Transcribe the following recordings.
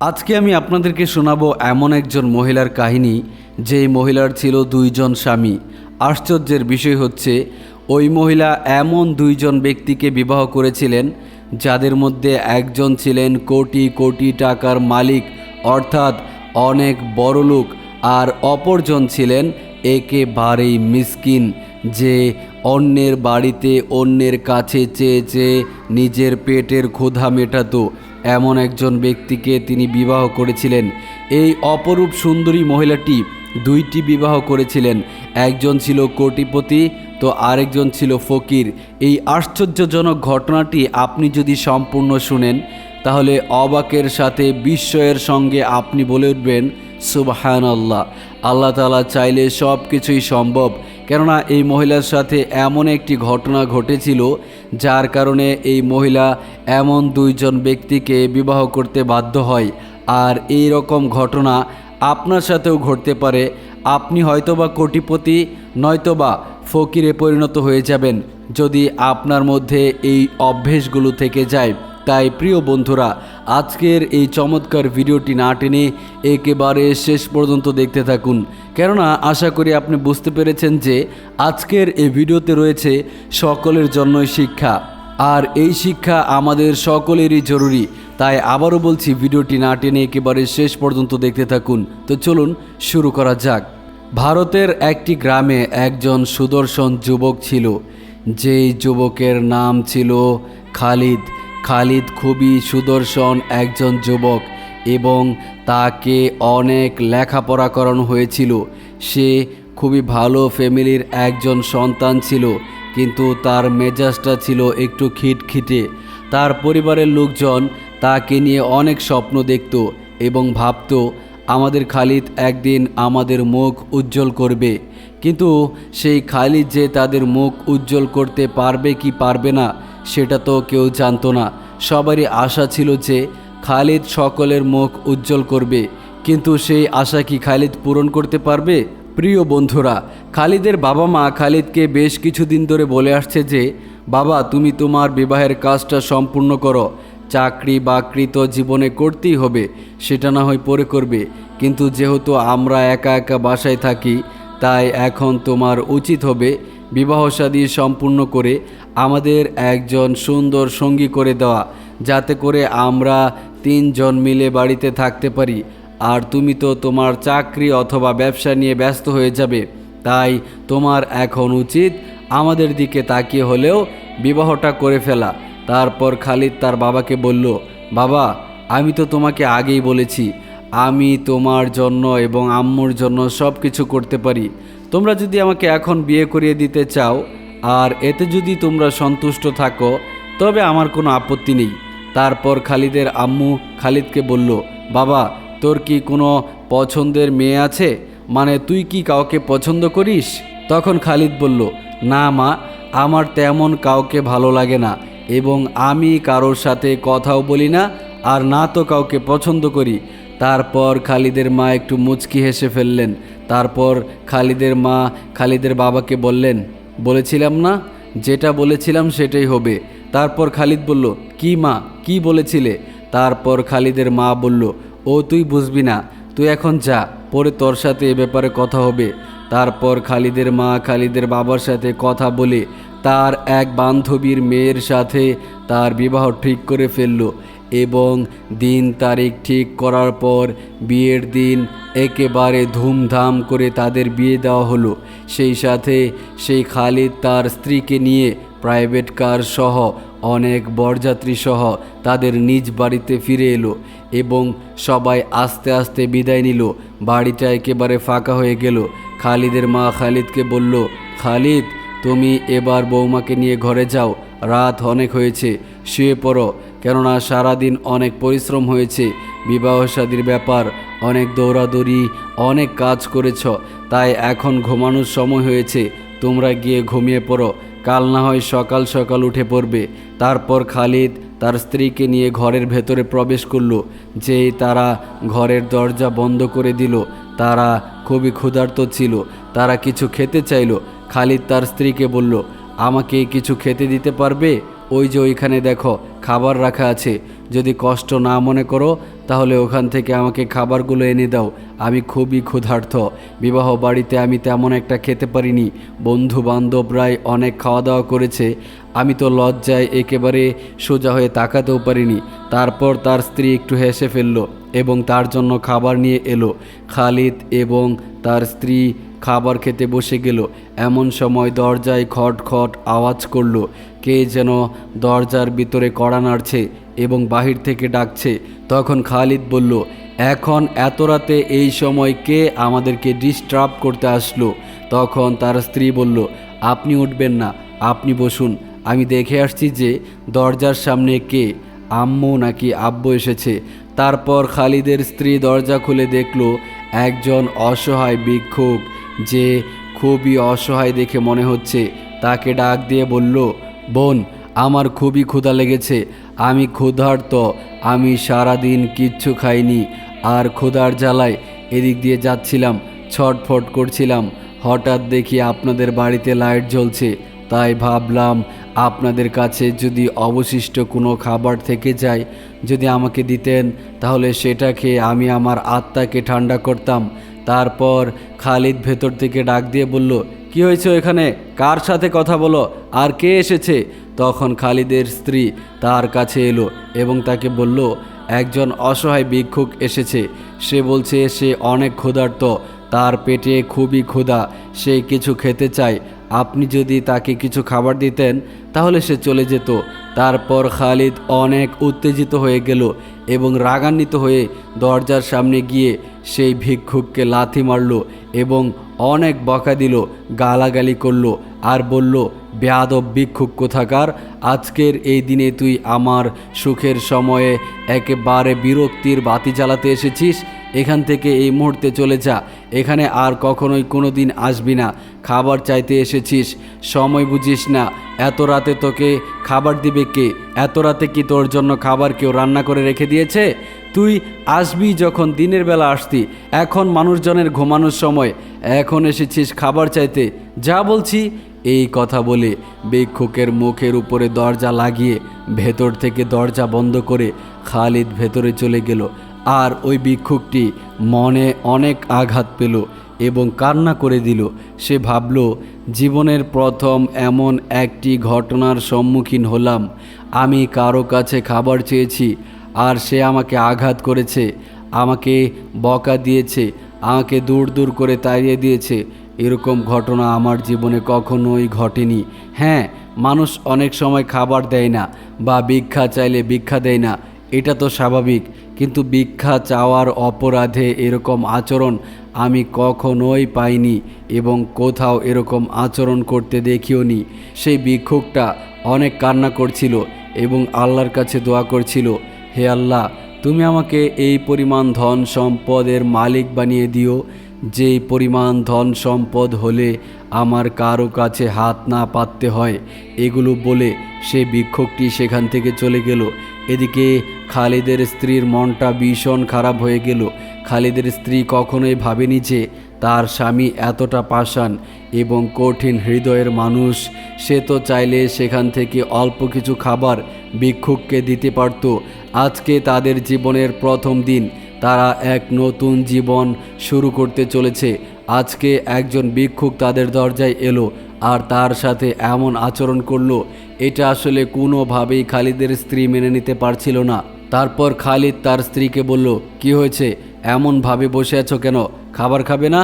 আজকে আমি আপনাদেরকে শোনাবো এমন একজন মহিলার কাহিনী, যেই মহিলার ছিল দুইজন স্বামী। আশ্চর্যের বিষয় হচ্ছে, ওই মহিলা এমন দুইজন ব্যক্তিকে বিবাহ করেছিলেন, যাদের মধ্যে একজন ছিলেন কোটি কোটি টাকার মালিক, অর্থাৎ অনেক বড় লোক, আর অপরজন ছিলেন একেবারেই মিসকিন, যে অন্যের বাড়িতে অন্যের কাছে চেয়ে চেয়ে নিজের পেটের ক্ষুধা মেটাতো। এমন একজন ব্যক্তিকে তিনি বিবাহ করেছিলেন। এই অপরূপ সুন্দরী মহিলাটি দুইটি বিবাহ করেছিলেন। একজন ছিল কোটিপতি, তো আরেকজন ছিল ফকির। এই আশ্চর্যজনক ঘটনাটি আপনি যদি সম্পূর্ণ শুনেন, তাহলে অবাকের সাথে বিস্ময়ের সঙ্গে আপনি বলে উঠবেন সুবাহান আল্লাহ আল্লাহ তালা চাইলে সব কিছুই সম্ভব। কেননা এই মহিলার সাথে এমন একটি ঘটনা ঘটেছিল, যার কারণে এই মহিলা এমন দুইজন ব্যক্তিকে বিবাহ করতে বাধ্য হয়। আর এই রকম ঘটনা আপনার সাথেও ঘটতে পারে। আপনি হয়তোবা কোটিপতি, নয়তোবা ফকিরে পরিণত হয়ে যাবেন যদি আপনার মধ্যে এই অভ্যেসগুলো থেকে যায়। তাই প্রিয় বন্ধুরা, আজকের এই চমৎকার ভিডিওটি না টেনে একেবারে শেষ পর্যন্ত দেখতে থাকুন। কেননা, আশা করি আপনি বুঝতে পেরেছেন যে আজকের এই ভিডিওতে রয়েছে সকলের জন্যই শিক্ষা। আর এই শিক্ষা আমাদের সকলেরই জরুরি, তাই আবারও বলছি ভিডিওটি না টেনে একেবারে শেষ পর্যন্ত দেখতে থাকুন। তো চলুন শুরু করা যাক। ভারতের একটি গ্রামে একজন সুদর্শন যুবক ছিল, যেই যুবকের নাম ছিল খালিদ। খালিদ খুবই সুদর্শন একজন যুবক এবং তাকে অনেক লেখাপড়া করানো হয়েছিল। সে খুবই ভালো ফ্যামিলির একজন সন্তান ছিল, কিন্তু তার মেজাজটা ছিল একটু খিটখিটে। তার পরিবারের লোকজন তাকে নিয়ে অনেক স্বপ্ন দেখত এবং ভাবত, আমাদের খালিদ একদিন আমাদের মুখ উজ্জ্বল করবে। কিন্তু সেই খালিদ যে তাদের মুখ উজ্জ্বল করতে পারবে কি পারবে না সেটা তো কেউ জানতো না। সবারই আশা ছিল যে খালিদ সকলের মুখ উজ্জ্বল করবে। কিন্তু সেই আশা কি খালিদ পূরণ করতে পারবে? প্রিয় বন্ধুরা, খালিদের বাবা মা খালিদকে বেশ কিছুদিন ধরে বলে আসছে যে, বাবা, তুমি তোমার বিবাহের কাজটা সম্পূর্ণ করো। চাকরি বাকরি তো জীবনে করতেই হবে, সেটা না হয় পরে করবে। কিন্তু যেহেতু আমরা একা একা বাসায় থাকি, তাই এখন তোমার উচিত হবে বিবাহ শাদী সম্পূর্ণ করে আমাদের একজন সুন্দর সঙ্গী করে দেওয়া, যাতে করে আমরা তিনজন মিলে বাড়িতে থাকতে পারি। আর তুমি তো তোমার চাকরি অথবা ব্যবসা নিয়ে ব্যস্ত হয়ে যাবে, তাই তোমার এখন উচিত আমাদের দিকে তাকিয়ে হলেও বিবাহটা করে ফেলা। তারপর খালিদ তার বাবাকে বলল, বাবা, আমি তো তোমাকে আগেই বলেছি, আমি তোমার জন্য এবং আম্মুর জন্য সব কিছু করতে পারি। তোমরা যদি আমাকে এখন বিয়ে করিয়ে দিতে চাও আর এতে যদি তোমরা সন্তুষ্ট থাকো, তবে আমার কোনো আপত্তি নেই। তারপর খালিদের আম্মু খালিদকে বলল, বাবা, তোর কি কোনো পছন্দের মেয়ে আছে? মানে তুই কি কাউকে পছন্দ করিস? তখন খালিদ বলল, না মা, আমার তেমন কাউকে ভালো লাগে না এবং আমি কারোর সাথে কথাও বলি না আর না তো কাউকে পছন্দ করি। তারপর খালিদের মা একটু মুচকি হেসে ফেললেন। তারপর খালিদের মা খালিদের বাবাকে বললেন বলেছিলাম না? যেটা বলেছিলাম সেটাই হবে। তারপর খালিদ বলল, কি মা? কি বলেছিলে? তারপর খালিদের মা বলল, ও, তুই বুঝবি না। তুই এখন যা, পরে তোর সাথে এ ব্যাপারে কথা হবে। তারপর খালিদের মা খালিদের বাবার সাথে কথা বলে তার এক বান্ধবীর মেয়ের সাথে তার বিবাহ ঠিক করে ফেলল। এবং দিন তারিখ ঠিক করার পর বিয়ের দিন একেবারে ধুমধাম করে তাদের বিয়ে দেওয়া হলো। সেই সাথে সেই খালিদ তার স্ত্রীকে নিয়ে প্রাইভেট কার সহ অনেক বরযাত্রী সহ তাদের নিজ বাড়িতে ফিরে এলো এবং সবাই আস্তে আস্তে বিদায় নিল। বাড়িটা একেবারে ফাঁকা হয়ে গেল। খালিদের মা খালিদকে বলল, খালিদ, তুমি এবার বৌমাকে নিয়ে ঘরে যাও। রাত অনেক হয়েছে, শুয়ে পড়ো। কেননা সারাদিন অনেক পরিশ্রম হয়েছে বিবাহ শাদীর ব্যাপার, অনেক দৌড়াদৌড়ি, অনেক কাজ করেছ, তাই এখন ঘুমানোর সময় হয়েছে, তোমরা গিয়ে ঘুমিয়ে পড়ো, কাল না হয় সকাল সকাল উঠে পড়বে। তারপর খালিদ তার স্ত্রীকে নিয়ে ঘরের ভেতরে প্রবেশ করল, যেই তারা ঘরের দরজা বন্ধ করে দিল। তারা খুবই ক্ষুধার্ত ছিল, তারা কিছু খেতে চাইলো। খালিদ তার স্ত্রীকে বলল, আমাকে কিছু খেতে দিতে পারবে? ওই যে ওইখানে দেখো, খাবার রাখা আছে। যদি কষ্ট না মনে করো, তাহলে ওখান থেকে আমাকে খাবারগুলো এনে দাও। আমি খুবই ক্ষুধার্থ বিবাহ বাড়িতে আমি তেমন একটা খেতে পারিনি। বন্ধু বান্ধবরাই অনেক খাওয়া দাওয়া করেছে। আমি তো লজ্জায় একেবারে সোজা হয়ে তাকাতেও পারিনি। তারপর তার স্ত্রী একটু হেসে ফেলল এবং তার জন্য খাবার নিয়ে এলো। খালিদ এবং তার স্ত্রী খাবার খেতে বসে গেল। এমন সময় দরজায় খট খট আওয়াজ করল। কে যেন দরজার ভিতরে কড়া নাড়ছে এবং বাহির থেকে ডাকছে। তখন খালিদ বলল, এখন এত রাতে এই সময় কে আমাদেরকে ডিস্টার্ব করতে আসলো? তখন তার স্ত্রী বলল, আপনি উঠবেন না, আপনি বসুন। আমি দেখে আসছি যে দরজার সামনে কে, আম্মু নাকি আব্বু এসেছে। তারপর খালিদের স্ত্রী দরজা খুলে দেখল, একজন অসহায় ভিক্ষুক, যে খুবই অসহায় দেখে মনে হচ্ছে। তাকে ডাক দিয়ে বলল বোন, আমার খুবই ক্ষুধা লেগেছে। আমি ক্ষুধার্ত, আমি সারাদিন কিচ্ছু খাইনি। আর ক্ষুধার জ্বালায় এদিক দিয়ে যাচ্ছিলাম, ছটফট করছিলাম। হঠাৎ দেখি আপনাদের বাড়িতে লাইট জ্বলছে। তাই ভাবলাম, আপনাদের কাছে যদি অবশিষ্ট কোনো খাবার থেকে যায়, যদি আমাকে দিতেন, তাহলে সেটা খেয়ে আমি আমার আত্মাকে ঠান্ডা করতাম। তারপর খালিদ ভেতর থেকে ডাক দিয়ে বলল কি হয়েছে এখানে? কার সাথে কথা বলো? আর কে এসেছে? তখন খালিদের স্ত্রী তার কাছে এলো এবং তাকে বলল, একজন অসহায় ভিক্ষুক এসেছে। সে বলছে, সে অনেক ক্ষুধার্ত। তার পেটে খুবই ক্ষুধা। সে কিছু খেতে চায়। আপনি যদি তাকে কিছু খাবার দিতেন, তাহলে সে চলে যেত। তারপর খালিদ অনেক উত্তেজিত হয়ে গেল এবং রাগান্বিত হয়ে দরজার সামনে গিয়ে সেই ভিক্ষুককে লাথি মারল এবং অনেক বকা দিল, গালাগালি করল আর বলল বেয়াদব ভিক্ষুক কোথাকার, আজকের এই দিনে তুই আমার সুখের সময়ে একেবারে বিরক্তির বাতি জ্বালাতে এসেছিস, এখান থেকে এই মুহূর্তে চলে যা, এখানে আর কখনোই কোনো দিন আসবি না, খাবার চাইতে এসেছিস, সময় বুঝিস না, এত রাতে তোকে খাবার দিবে কে, এত রাতে কি তোর জন্য খাবার কেউ রান্না করে রেখে দিয়েছে? তুই আসবি যখন দিনের বেলা আসতি, এখন মানুষজনের ঘুমানোর সময়, এখন এসেছিস খাবার চাইতে, যা বলছি এই কথা বলে ভিক্ষুকের মুখের উপরে দরজা লাগিয়ে ভেতর থেকে দরজা বন্ধ করে খালিদ ভেতরে চলে গেল। আর ওই ভিক্ষুকটি মনে অনেক আঘাত পেল এবং কান্না করে দিল। সে ভাবল, জীবনের প্রথম এমন একটি ঘটনার সম্মুখীন হলাম। আমি কারও কাছে খাবার চেয়েছি, আর সে আমাকে আঘাত করেছে, আমাকে বকা দিয়েছে, আমাকে দূর দূর করে তাড়িয়ে দিয়েছে এরকম ঘটনা আমার জীবনে কখনোই ঘটেনি। হ্যাঁ মানুষ অনেক সময় খাবার দেয় না বা ভিক্ষা চাইলে ভিক্ষা দেয় না, এটা তো স্বাভাবিক। কিন্তু ভিক্ষা চাওয়ার অপরাধে এরকম আচরণ আমি কখনোই পাইনি এবং কোথাও এরকম আচরণ করতে দেখিও নি। সেই ভিক্ষুকটা অনেক কান্না করছিল এবং আল্লাহর কাছে দোয়া করছিল, হে আল্লাহ, তুমি আমাকে এই পরিমাণ ধন সম্পদের মালিক বানিয়ে দিও। যেই পরিমাণ ধন সম্পদ হলে আমার কারও কাছে হাত না পাততে হয়, এগুলো বলে সে ভিক্ষুকটি সেখান থেকে চলে গেল। এদিকে খালিদের স্ত্রীর মনটা ভীষণ খারাপ হয়ে গেল। খালিদের স্ত্রী কখনোই ভাবেনি যে তার স্বামী এতটা পাষাণ এবং কঠিন হৃদয়ের মানুষ। সে তো চাইলে সেখান থেকে অল্প কিছু খাবার ভিক্ষুককে দিতে পারত। আজকে তাদের জীবনের প্রথম দিন। তারা এক নতুন জীবন শুরু করতে চলেছে। আজকে একজন ভিক্ষুক তাদের দরজায় এলো আর তার সাথে এমন আচরণ করল, এটা আসলে কোনোভাবেই খালিদের স্ত্রী মেনে নিতে পারছিল না। তারপর খালিদ তার স্ত্রীকে বলল, কি হয়েছে? এমনভাবে বসে আছো কেন? খাবার খাবে না?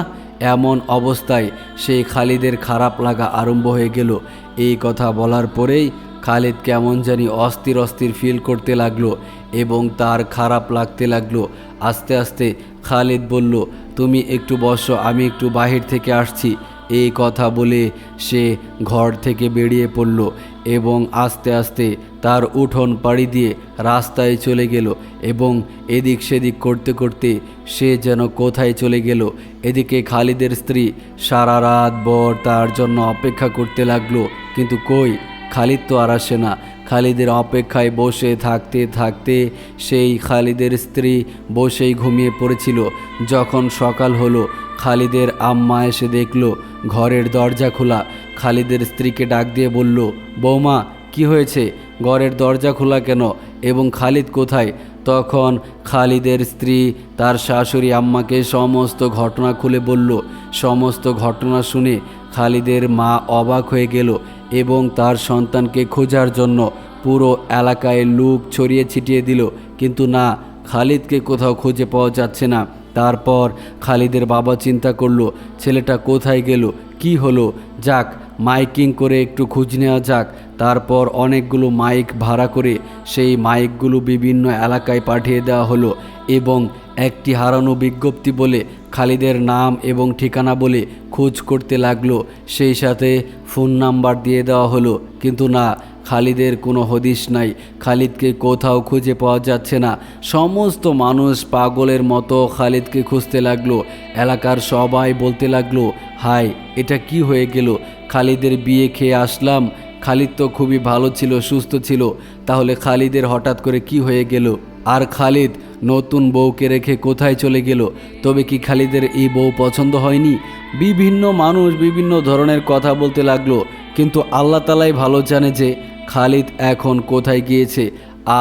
এমন অবস্থায় সেই খালিদের খারাপ লাগা আরম্ভ হয়ে গেল। এই কথা বলার পরেই খালিদ কেমন জানি অস্থির অস্থির ফিল করতে লাগল। এবং তার খারাপ লাগতে লাগল। আস্তে আস্তে খালিদ বলল, তুমি একটু বসো, আমি একটু বাহির থেকে আসছি। এই কথা বলে সে ঘর থেকে বেরিয়ে পড়ল এবং আস্তে আস্তে তার উঠোন পাড়ি দিয়ে রাস্তায় চলে গেল এবং এদিক সেদিক করতে করতে সে যেন কোথায় চলে গেল। এদিকে খালিদের স্ত্রী সারা রাত ভর তার জন্য অপেক্ষা করতে লাগল, কিন্তু কই? খালিদ তো আর আসে না। খালিদের অপেক্ষায় বসে থাকতে থাকতে সেই খালিদের স্ত্রী বসেই ঘুমিয়ে পড়েছিল। যখন সকাল হলো, খালিদের আম্মা এসে দেখল, ঘরের দরজা খোলা। খালিদের স্ত্রীকে ডাক দিয়ে বলল, বৌমা, কি হয়েছে? ঘরের দরজা খোলা কেন? এবং খালিদ কোথায়? তখন খালিদের স্ত্রী তার শাশুড়ি আম্মাকে সমস্ত ঘটনা খুলে বলল। সমস্ত ঘটনা শুনে খালিদের মা অবাক হয়ে গেল এবং তার সন্তানকে খোঁজার জন্য পুরো এলাকায় লুক ছড়িয়ে ছিটিয়ে দিল। কিন্তু না, খালিদকে কোথাও খুঁজে পাওয়া যাচ্ছে না। তারপর খালিদের বাবা চিন্তা করল, ছেলেটা কোথায় গেল? কি হলো? যাক, মাইকিং করে একটু খোঁজ নেওয়া যাক। তারপর অনেকগুলো মাইক ভাড়া করে সেই মাইকগুলো বিভিন্ন এলাকায় পাঠিয়ে দেওয়া হলো এবং একটি হারানো বিজ্ঞপ্তি বলে খালিদের নাম এবং ঠিকানা বলে খোঁজ করতে লাগল। সেই সাথে ফোন নাম্বার দিয়ে দেওয়া হলো। কিন্তু না, খালিদের কোনো হদিশ নাই। খালিদকে কোথাও খুঁজে পাওয়া যাচ্ছে না। সমস্ত মানুষ পাগলের মতো খালিদকে খুঁজতে লাগল। এলাকার সবাই বলতে লাগল হাই এটা কি হয়ে গেল? খালিদের বিয়ে খেয়ে আসলাম। খালিদ তো খুবই ভালো ছিল, সুস্থ ছিল। তাহলে খালিদের হঠাৎ করে কি হয়ে গেল? আর খালিদ নতুন বউকে রেখে কোথায় চলে গেল? তবে কি খালিদের এই বউ পছন্দ হয়নি? বিভিন্ন মানুষ বিভিন্ন ধরনের কথা বলতে লাগল, কিন্তু আল্লাহ তালাই ভালো জানে যে খালিদ এখন কোথায় গিয়েছে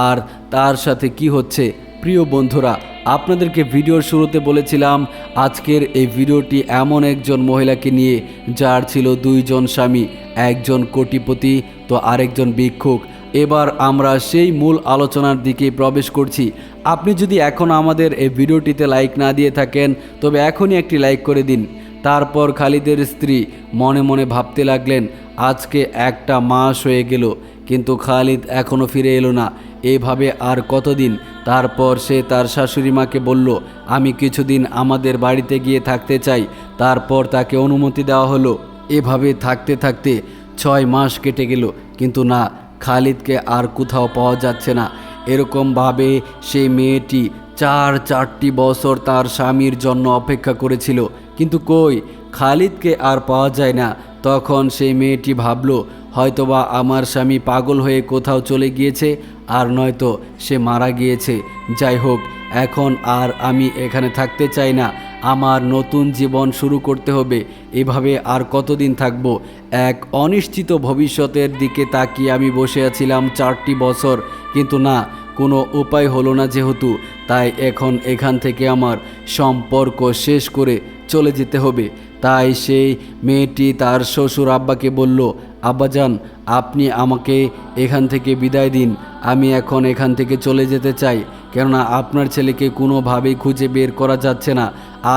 আর তার সাথে কি হচ্ছে। প্রিয় বন্ধুরা, আপনাদেরকে ভিডিওর শুরুতে বলেছিলাম, আজকের এই ভিডিওটি এমন একজন মহিলাকে নিয়ে, যার ছিল দুইজন স্বামী, একজন কোটিপতি, তো আরেকজন ভিক্ষুক। এবার আমরা সেই মূল আলোচনার দিকে প্রবেশ করছি। আপনি যদি এখন আমাদের এই ভিডিওটিতে লাইক না দিয়ে থাকেন, তবে এখনই একটি লাইক করে দিন। তারপর খালিদের স্ত্রী মনে মনে ভাবতে লাগলেন, আজকে একটা মাস হয়ে গেল, কিন্তু খালিদ এখনও ফিরে এলো না। এভাবে আর কতদিন? তারপর সে তার শাশুড়ি মাকে বলল, আমি কিছুদিন আমাদের বাড়িতে গিয়ে থাকতে চাই। তারপর তাকে অনুমতি দেওয়া হলো। এভাবে থাকতে থাকতে ছয় মাস কেটে গেল, কিন্তু না খালিদকে আর কোথাও পাওয়া যাচ্ছে না। এরকমভাবে সে মেয়েটি চার চারটি বছর তার স্বামীর জন্য অপেক্ষা করেছিল। কিন্তু কই, খালিদকে আর পাওয়া যায় না। তখন সেই মেয়েটি ভাবল, হয়তোবা আমার স্বামী পাগল হয়ে কোথাও চলে গিয়েছে, আর নয়তো সে মারা গিয়েছে। যাই হোক এখন আর আমি এখানে থাকতে চাই না। আমার নতুন জীবন শুরু করতে হবে। এভাবে আর কতদিন থাকব? এক অনিশ্চিত ভবিষ্যতের দিকে তাকিয়ে আমি বসে আছিলাম চারটি বছর। কিন্তু না, কোনো উপায় হলো না যেহেতু। তাই এখন এখান থেকে আমার সম্পর্ক শেষ করে চলে যেতে হবে। তাই সেই মেয়েটি তার শ্বশুর আব্বাকে বলল আব্বাজান আপনি আমাকে এখান থেকে বিদায় দিন। আমি এখন এখান থেকে চলে যেতে চাই। কেননা আপনার ছেলেকে কোনোভাবেই খুঁজে বের করা যাচ্ছে না।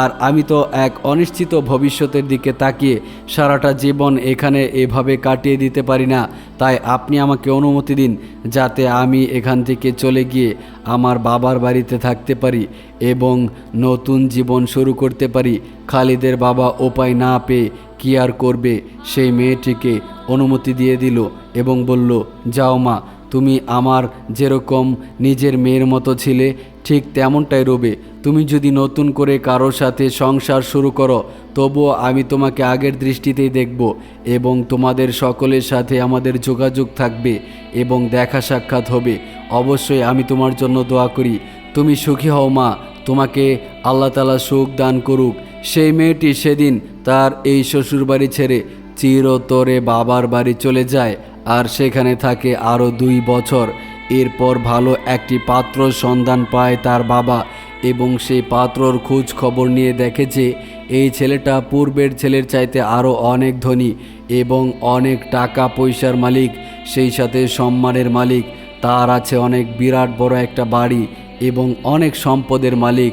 আর আমি তো এক অনিশ্চিত ভবিষ্যতের দিকে তাকিয়ে সারাটা জীবন এখানে এভাবে কাটিয়ে দিতে পারি না। তাই আপনি আমাকে অনুমতি দিন, যাতে আমি এখান থেকে চলে গিয়ে আমার বাবার বাড়িতে থাকতে পারি এবং নতুন জীবন শুরু করতে পারি। খালিদের বাবা উপায় না পেয়ে কি আর করবে? সেই মেয়েটিকে অনুমতি দিয়ে দিল এবং বলল, যাও মা তুমি আমার যেরকম নিজের মেয়ের মতো ছিলে, ঠিক তেমনটাই রবে। তুমি যদি নতুন করে কারোর সাথে সংসার শুরু করো, তবুও আমি তোমাকে আগের দৃষ্টিতেই দেখব এবং তোমাদের সকলের সাথে আমাদের যোগাযোগ থাকবে এবং দেখা সাক্ষাৎ হবে। অবশ্যই আমি তোমার জন্য দোয়া করি। তুমি সুখী হও মা, তোমাকে আল্লাহ তালা সুখ দান করুক। সেই মেয়েটি সেদিন তার এই শ্বশুরবাড়ি ছেড়ে চিরতরে বাবার বাড়ি চলে যায়। আর সেখানে থাকে আরও দুই বছর। এরপর ভালো একটি পাত্র সন্ধান পায় তার বাবা এবং সেই পাত্রর খোঁজ খবর নিয়ে দেখে যে এই ছেলেটা পূর্বের ছেলের চাইতে আরও অনেক ধনী এবং অনেক টাকা পয়সার মালিক, সেই সাথে সম্মানের মালিক। তার আছে অনেক বিরাট বড় একটা বাড়ি এবং অনেক সম্পদের মালিক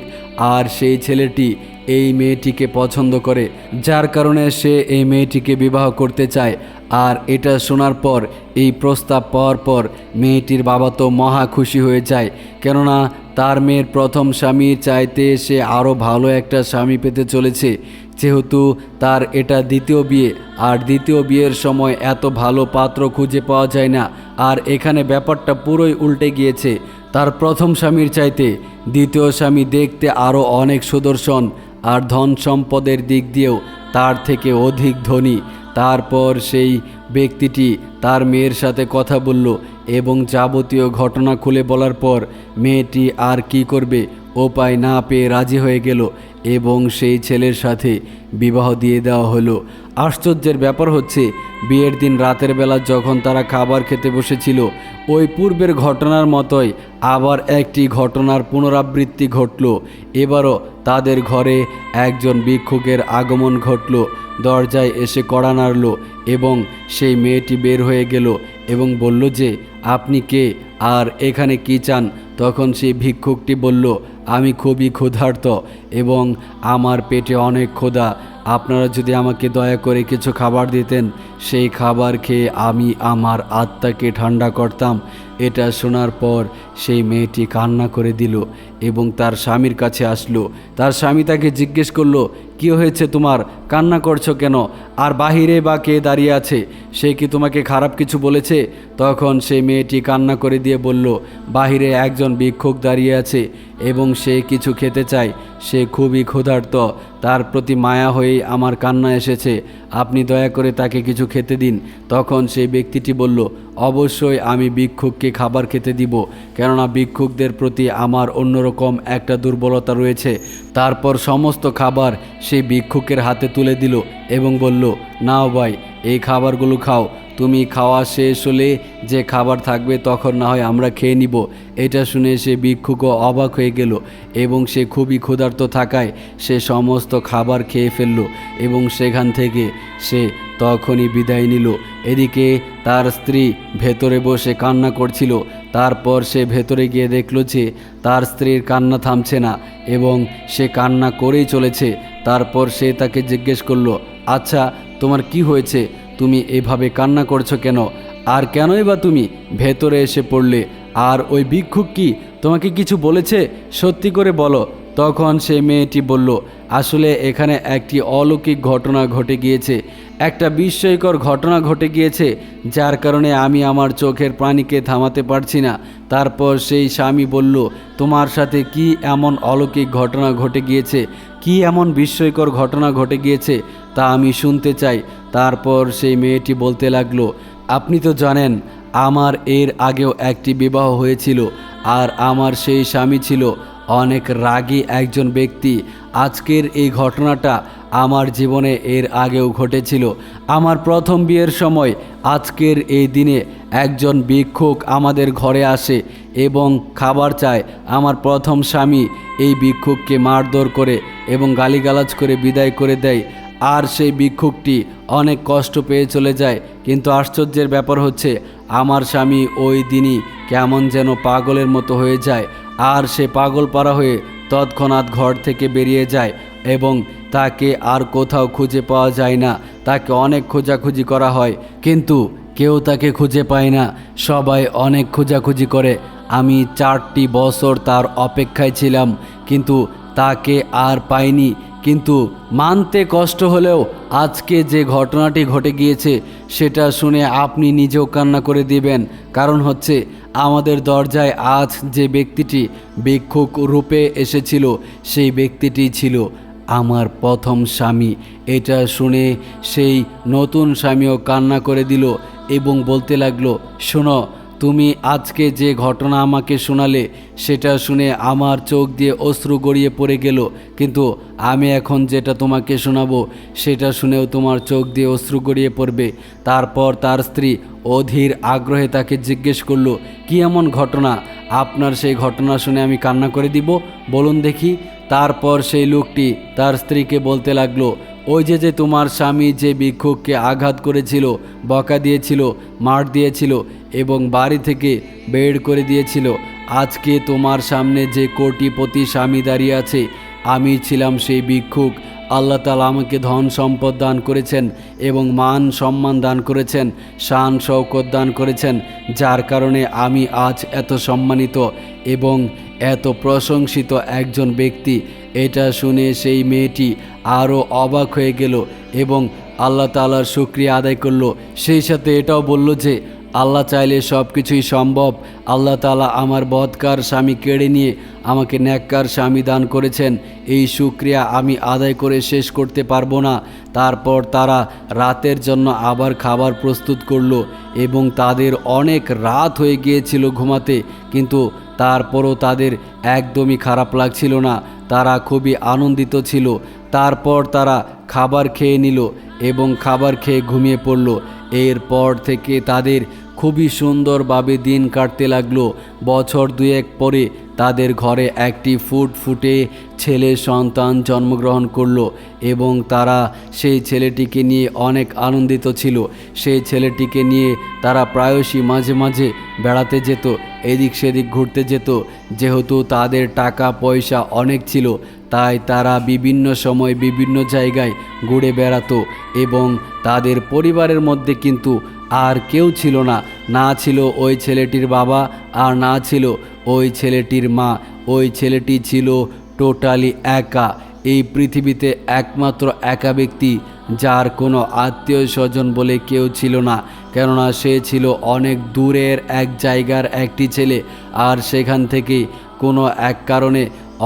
আর সেই ছেলেটি এই মেয়েটিকে পছন্দ করে, যার কারণে সে এই মেয়েটিকে বিবাহ করতে চায়। আর এটা শোনার পর, এই প্রস্তাব পাওয়ার পর মেয়েটির বাবা তো মহা খুশি হয়ে যায়। কেননা তার মেয়ের প্রথম স্বামীর চাইতে সে আরও ভালো একটা স্বামী পেতে চলেছে। যেহেতু তার এটা দ্বিতীয় বিয়ে, আর দ্বিতীয় বিয়ের সময় এত ভালো পাত্র খুঁজে পাওয়া যায় না। আর এখানে ব্যাপারটা পুরোই উল্টে গিয়েছে। তার প্রথম স্বামীর চাইতে দ্বিতীয় স্বামী দেখতে আরও অনেক সুদর্শন, আর ধন সম্পদের দিক দিয়েও তার থেকে অধিক ধনী। তারপর সেই ব্যক্তিটি তার মেয়ের সাথে কথা বলল এবং যাবতীয় ঘটনা খুলে বলার পর মেয়েটি আর কি করবে, উপায় না পেয়ে রাজি হয়ে গেল এবং সেই ছেলের সাথে বিবাহ দিয়ে দেওয়া হলো। আশ্চর্যের ব্যাপার হচ্ছে, বিয়ের দিন রাতের বেলা যখন তারা খাবার খেতে বসেছিল, ওই পূর্বের ঘটনার মতোই আবার একটি ঘটনার পুনরাবৃত্তি ঘটল। এবারও তাদের ঘরে একজন ভিক্ষুকের আগমন ঘটল, দরজায় এসে কড়া নাড়ল এবং সেই মেয়েটি বের হয়ে গেল এবং বলল যে আপনি কে? আর এখানে কি চান? তখন সেই ভিক্ষুকটি বলল, আমি খুবই ক্ষুধার্ত এবং আমার পেটে অনেক ক্ষুধা। আপনারা যদি আমাকে দয়া করে কিছু খাবার দিতেন, সেই খাবার খেয়ে আমি আমার আত্মাকে ঠান্ডা করতাম। এটা শোনার পর সেই মেয়েটি কান্না করে দিল এবং তার স্বামীর কাছে আসলো। তার স্বামী তাকে জিজ্ঞেস করল, কি হয়েছে তোমার? কান্না করছ কেন? আর বাহিরে বা কে দাঁড়িয়ে আছে? সে কি তোমাকে খারাপ কিছু বলেছে? তখন সেই মেয়েটি কান্না করে দিয়ে বলল, বাহিরে একজন ভিক্ষুক দাঁড়িয়ে আছে এবং সে কিছু খেতে চায়। সে খুবই ক্ষুধার্ত। তার প্রতি মায়া হয়েই আমার কান্না এসেছে। আপনি দয়া করে তাকে কিছু খেতে দিন। তখন সেই ব্যক্তিটি বলল অবশ্যই আমি ভিক্ষুককে খাবার খেতে দিব, কেননা ভিক্ষুকদের প্রতি আমার অন্যরকম একটা দুর্বলতা রয়েছে। তারপর সমস্ত খাবার সেই ভিক্ষুকের হাতে তুলে দিল এবং বলল, নাও ভাই, এই খাবারগুলো খাও। তুমি খাওয়া শেষ হলে যে খাবার থাকবে তখন না হয় আমরা খেয়ে নিব। এটা শুনে সে ভিক্ষুকও অবাক হয়ে গেল এবং সে খুবই ক্ষুধার্ত থাকায় সে সমস্ত খাবার খেয়ে ফেলল এবং সেখান থেকে সে তখনই বিদায় নিল। এদিকে তার স্ত্রী ভেতরে বসে কান্না করছিল। তারপর সে ভেতরে গিয়ে দেখল যে তার স্ত্রীর কান্না থামছে না এবং সে কান্না করেই চলেছে। তারপর সে তাকে জিজ্ঞেস করল আচ্ছা তোমার কি হয়েছে? তুমি এভাবে কান্না করছ কেন? আর কেনই বা তুমি ভেতরে এসে পড়লে? আর ওই ভিক্ষুক কি তোমাকে কিছু বলেছে? সত্যি করে বলো। তখন সে মেয়েটি বলল, আসলে এখানে একটি অলৌকিক ঘটনা ঘটে গিয়েছে। একটা বিস্ময়কর ঘটনা ঘটে গিয়েছে, যার কারণে আমি আমার চোখের প্রাণীকে থামাতে পারছি না। তারপর সেই স্বামী বলল, তোমার সাথে কি এমন অলৌকিক ঘটনা ঘটে গিয়েছে? কি এমন বিস্ময়কর ঘটনা ঘটে গিয়েছে, তা আমি শুনতে চাই। তারপর সেই মেয়েটি বলতে লাগল, আপনি তো জানেন, আমার এর আগেও একটি বিবাহ হয়েছিল, আর আমার সেই স্বামী ছিল অনেক রাগী একজন ব্যক্তি। আজকের এই ঘটনাটা আমার জীবনে এর আগেও ঘটেছিল। আমার প্রথম বিয়ের সময় আজকের এই দিনে একজন ভিক্ষুক আমাদের ঘরে আসে এবং খাবার চায়। আমার প্রথম স্বামী এই ভিক্ষুককে মারধর করে এবং গালিগালাজ করে বিদায় করে দেয়। আর সেই ভিক্ষুকটি অনেক কষ্ট পেয়ে চলে যায়। কিন্তু আশ্চর্যের ব্যাপার হচ্ছে, আমার স্বামী ওই দিনই কেমন যেন পাগলের মতো হয়ে যায়। আর সে পাগল পারা হয়ে তৎক্ষণাৎ ঘর থেকে বেরিয়ে যায় এবং তাকে আর কোথাও খুঁজে পাওয়া যায় না। তাকে অনেক খোঁজাখুঁজি করা হয়, কিন্তু কেউ তাকে খুঁজে পায় না। সবাই অনেক খোঁজাখুঁজি করে। আমি চারটি বছর তার অপেক্ষায় ছিলাম, কিন্তু তাকে আর পাইনি। কিন্তু মানতে কষ্ট হলেও আজকে যে ঘটনাটি ঘটে গিয়েছে, সেটা শুনে আপনি নিজেও কান্না করে দিবেন। কারণ হচ্ছে আমাদের দরজায় আজ যে ব্যক্তিটি ভিক্ষুক রূপে এসেছিল, সেই ব্যক্তিটি ছিল আমার প্রথম স্বামী। এটা শুনে সেই নতুন স্বামীও কান্না করে দিল এবং বলতে লাগল, শোনো তুমি আজকে যে ঘটনা আমাকে শোনালে, সেটা শুনে আমার চোখ দিয়ে অশ্রু গড়িয়ে পড়ে গেল। কিন্তু আমি এখন যেটা তোমাকে শোনাবো, সেটা শুনেও তোমার চোখ দিয়ে অশ্রু গড়িয়ে পড়বে। তারপর তার স্ত্রী অধীর আগ্রহে তাকে জিজ্ঞেস করল, কি এমন ঘটনা? আপনার সেই ঘটনা শুনে আমি কান্না করে দিব? বলুন দেখি। তারপর সেই লোকটি তার স্ত্রীকে বলতে লাগল, ওই যে যে তোমার স্বামী যে ভিক্ষুককে আঘাত করেছিল, বকা দিয়েছিল, মার দিয়েছিল এবং বাড়ি থেকে বের করে দিয়েছিল। আজকে তোমার সামনে যে কোটিপতি স্বামী দাঁড়িয়ে আছে, আমি ছিলাম সেই ভিক্ষুক। আল্লাহ তালা আমাকে ধন সম্পদ দান করেছেন এবং মান সম্মান দান করেছেন, শান শৌকত দান করেছেন, যার কারণে আমি আজ এত সম্মানিত এবং এত প্রশংসিত একজন ব্যক্তি। এটা শুনে সেই মেয়েটি আরও অবাক হয়ে গেল এবং আল্লাহ তালার শুক্রিয়া আদায় করল। সেই সাথে এটাও বলল যে আল্লাহ চাইলে সব কিছুই সম্ভব। আল্লাহ তালা আমার বদকার স্বামী কেড়ে নিয়ে আমাকে ন্যাক্কার স্বামী দান করেছেন। এই সুক্রিয়া আমি আদায় করে শেষ করতে পারব না। তারপর তারা রাতের জন্য আবার খাবার প্রস্তুত করল এবং তাদের অনেক রাত হয়ে গিয়েছিল ঘুমাতে, কিন্তু তারপরও তাদের একদমই খারাপ লাগছিল না। তারা খুবই আনন্দিত ছিল। তারপর তারা খাবার খেয়ে নিল এবং খাবার খেয়ে ঘুমিয়ে পড়ল। এরপর থেকে তাদের খুবই সুন্দরভাবে দিন কাটতে লাগল। বছর দুয়েক পরে তাদের ঘরে একটি ফুট ফুটে ছেলে সন্তান জন্মগ্রহণ করল এবং তারা সেই ছেলেটিকে নিয়ে অনেক আনন্দিত ছিল। সেই ছেলেটিকে নিয়ে তারা প্রায়শই মাঝে মাঝে বেড়াতে যেত, এদিক সেদিক ঘুরতে যেত। যেহেতু তাদের টাকা পয়সা অনেক ছিল তাই তারা বিভিন্ন সময় বিভিন্ন জায়গায় ঘুরে বেড়াতো এবং তাদের পরিবারের মধ্যে কিন্তু আর কেউ ছিল না। না ছিল ওই ছেলেটির বাবা আর না ছিল ওই ছেলেটির মা। ওই ছেলেটি ছিল টোটালি একা। এই পৃথিবীতে একমাত্র একা ব্যক্তি যার কোনো আত্মীয় স্বজন বলে কেউ ছিল না। কেননা সে ছিল অনেক দূরের এক জায়গার একটি ছেলে। আর সেখান থেকে কোনো এক কারণে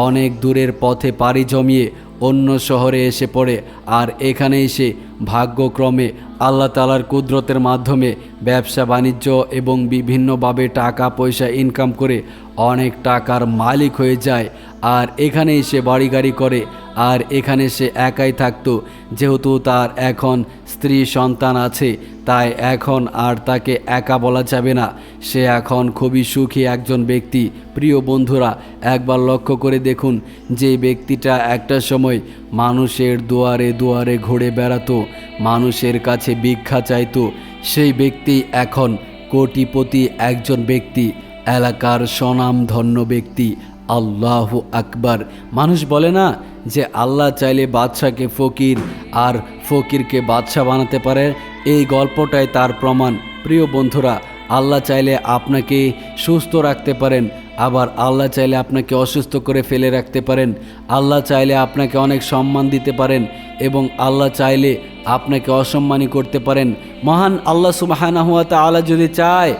অনেক দূরের পথে পাড়ি জমিয়ে অন্য শহরে এসে পড়ে, আর এখানে এসে ভাগ্যক্রমে আল্লাহ তালার কুদরতের মাধ্যমে ব্যবসা, বাণিজ্য এবং বিভিন্নভাবে টাকা, পয়সা ইনকাম করে অনেক টাকার মালিক হয়ে যায়। আর এখানে এসে বাড়ি গাড়ি করে, আর এখানে সে একাই থাকতো, যেহেতু তার এখন স্ত্রী সন্তান আছে, তাই এখন আর তাকে একা বলা যাবে না। সে এখন খুবই সুখী একজন ব্যক্তি। প্রিয় বন্ধুরা, একবার লক্ষ্য করে দেখুন, যে ব্যক্তিটা একটা সময় মানুষের দুয়ারে দুয়ারে ঘুরে বেড়াতো, মানুষের কাছে ভিক্ষা চাইতো, সেই ব্যক্তি এখন কোটিপতি একজন ব্যক্তি, এলাকার স্বনামধন্য ব্যক্তি। আল্লাহ আকবার। মানুষ বলে না যে আল্লাহ চাইলে বাদশাকে ফকির আর ফকিরকে বাদশাহ বানাতে পারে? এই গল্পটাই তার প্রমাণ। প্রিয় বন্ধুরা, আল্লাহ চাইলে আপনাকে সুস্থ রাখতে পারেন, আবার আল্লাহ চাইলে আপনাকে অসুস্থ করে ফেলে রাখতে পারেন। আল্লাহ চাইলে আপনাকে অনেক সম্মান দিতে পারেন এবং আল্লাহ চাইলে আপনাকে অসম্মানী করতে পারেন। মহান আল্লাহ সুবাহানা হুয়া আল্লাহ যদি চায়,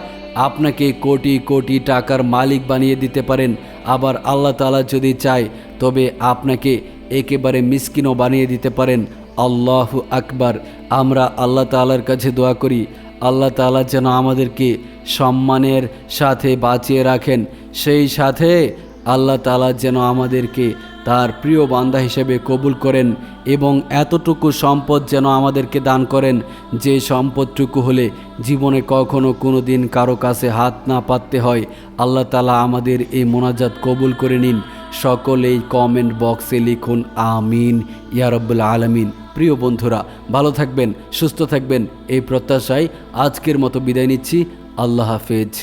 আপনাকে কোটি কোটি টাকার মালিক বানিয়ে দিতে পারেন। আবার আল্লাহ তালা যদি চায়, তবে আপনাকে একেবারে মিসকিনও বানিয়ে দিতে পারেন। আল্লাহ আকবার। আমরা আল্লাহ তালার কাছে দোয়া করি, আল্লাহ তালা যেন আমাদেরকে সম্মানের সাথে বাঁচিয়ে রাখেন। সেই সাথে আল্লাহ তালা যেন আমাদেরকে তার প্রিয় বান্দা হিসেবে কবুল করেন এবং এতটুকু সম্পদ যেন আমাদেরকে দান করেন, যে সম্পদটুকু হলে জীবনে কখনো কোনো দিন কারও কাছে হাত না পাততে হয়। আল্লাহ তালা আমাদের এই মোনাজাত কবুল করে নিন। সকলেই কমেন্ট বক্সে লিখুন, আমিন ইয়ারব্বুল আলমিন। প্রিয় বন্ধুরা, ভালো থাকবেন, সুস্থ থাকবেন, এই প্রত্যাশায় আজকের মতো বিদায় নিচ্ছি। আল্লাহ হাফেজ।